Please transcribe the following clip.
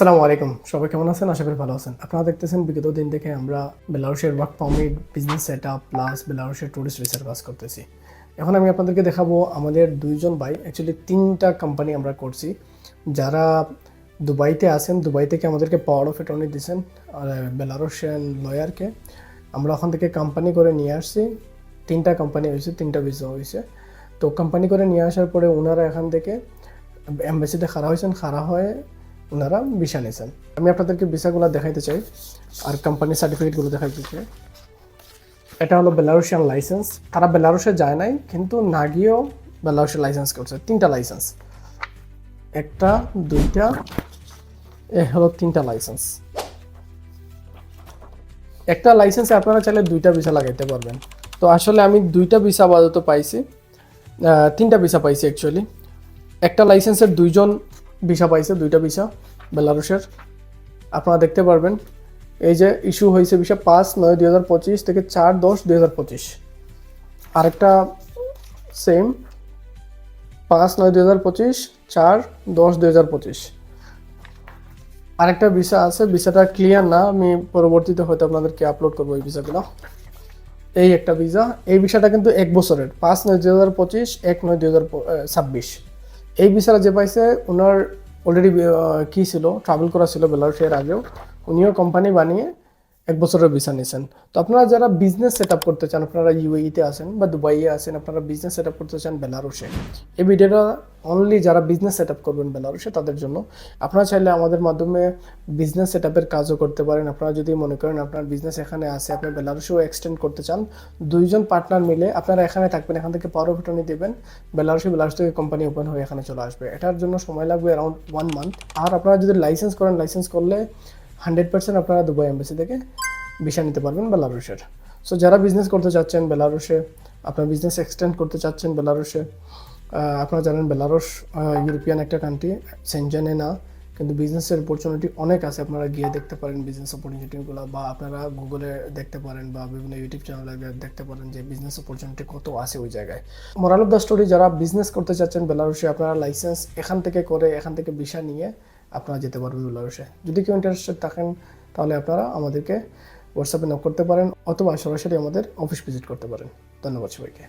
আসসালামু আলাইকুম। সবাই কেমন আছেন? আশা করি ভালো আছেন। আপনারা দেখতেছেন, বিগত দিন থেকে আমরা বেলারুশের work permit business set up plus বেলারুশের tourist ভিসার কাজ করতেছি। এখন আমি আপনাদেরকে দেখাবো আমাদের দুইজন ভাই। অ্যাকচুয়ালি তিনটা কোম্পানি আমরা করছি। যারা দুবাইতে আছেন, দুবাই থেকে আমাদেরকে পাওয়ার অফ অ্যাটর্নি দিয়েছেন বেলারুশিয়ান লয়ারকে আমরা ওখান থেকে কোম্পানি করে নিয়ে আসছি। তিনটা কোম্পানি হয়েছে, তিনটা ভিসা হয়েছে। তো কোম্পানি করে নিয়ে আসার পরে ওনারা এখান থেকে এম্বাসিতে খাড়া হয়েছেন। খাড়া হয়ে ওনারা ভিসা নিয়েছেন। আমি আপনাদেরকে ভিসাগুলো দেখাইতে চাই, আর কোম্পানির সার্টিফিকেটগুলো দেখাইতে চাই। এটা হলো বেলারুশিয়ান লাইসেন্স তারা বেলারুশে যায় নাই, কিন্তু না গিয়েও বেলারুশের লাইসেন্স করছে, তিনটা লাইসেন্স একটা, দুইটা, এ হলো তিনটা লাইসেন্স একটা লাইসেন্সে আপনারা চাইলে দুইটা ভিসা লাগাইতে পারবেন। তো আসলে আমি দুইটা ভিসা আপাতত পাইছি তিনটা ভিসা পাইছি অ্যাকচুয়ালি একটা লাইসেন্সের দুইজন ভিসা পাইছে, দুইটা ভিসা, বেলারুশের। আপনারা দেখতে পারবেন, এই যে ইস্যু হয়েছে ভিসা পাঁচ নয় দুই হাজার পঁচিশ থেকে চার দশ দুই হাজার পঁচিশ। আরেকটা সেম, পাঁচ নয় দুই হাজার পঁচিশ, চার দশ দুই হাজার পঁচিশ। আরেকটা ভিসা আছে, ভিসাটা ক্লিয়ার না, আমি পরবর্তীতে হয়তো আপনাদেরকে আপলোড করব এই ভিসাগুলো। এই একটা ভিসা, এই ভিসাটা কিন্তু এক বছরের, পাঁচ নয় দুই হাজার পঁচিশ, এক নয় দুই হাজার ছাব্বিশ। এই ভিসাটা যে পাইছে ওনার অলরেডি কি ছিল ট্রাভেল করা ছিল বেলারুশের আগেও। উনিও কোম্পানি বানিয়ে এক বছরের ভিসা নিয়েছেন তো আপনারা যারা বিজনেস সেট আপ করতে চান, আপনারা ইউএইতে আছেন বা দুবাইয়ে আছেন, আপনারা বিজনেস সেট আপ করতে চান বেলারুসে এই ভিডিওটা অনলি যারা বিজনেস সেট আপ করবেন বেলারুসে তাদের জন্য। আপনারা চাইলে আমাদের মাধ্যমে বিজনেস সেট আপের কাজও করতে পারেন। আপনারা যদি মনে করেন আপনার বিজনেস এখানে আছে, আপনি বেলারুশেও এক্সটেন্ড করতে চান, দুইজন পার্টনার মিলে আপনারা এখানে থাকবেন, এখান থেকে পাওয়ার অফিটনি দেবেন বেলারুশে বেলারুশ থেকে কোম্পানি ওপেন হয়ে এখানে চলে আসবে। এটার জন্য সময় লাগবে অ্যারাউন্ড ওয়ান মান্থ আর আপনারা যদি লাইসেন্স করেন লাইসেন্স করলে হান্ড্রেড পার্সেন্ট আপনারা দুবাই এম্বাসি থেকে ভিসা নিতে পারবেন বেলারুশের। সো যারা বিজনেস করতে চাচ্ছেন বেলারুশে, আপনার বিজনেস এক্সটেন্ড করতে চাচ্ছেন বেলারুশে আপনারা জানেন বেলারুশ ইউরোপিয়ান একটা কান্ট্রি সেনজেনে না কিন্তু বিজনেসের অপরচুনিটি অনেক আছে। আপনারা গিয়ে দেখতে পারেন বিজনেস অপরচুনিটিগুলো বা আপনারা গুগলে দেখতে পারেন বা বিভিন্ন ইউটিউব চ্যানেলে দেখতে পারেন যে বিজনেস অপরচুনিটি কত আছে ওই জায়গায়। মোরাল অফ দ্য স্টোরি যারা বিজনেস করতে চাচ্ছেন বেলারুশে আপনারা লাইসেন্স এখান থেকে করে, এখান থেকে ভিসা নিয়ে আপনারা যেতে পারবেন বেলারুশে যদি কেউ ইন্টারেস্টেড থাকেন, তাহলে আপনারা আমাদেরকে হোয়াটসঅ্যাপে নক করতে পারেন অথবা সরাসরি আমাদের অফিস ভিজিট করতে পারেন। ধন্যবাদ সবাইকে।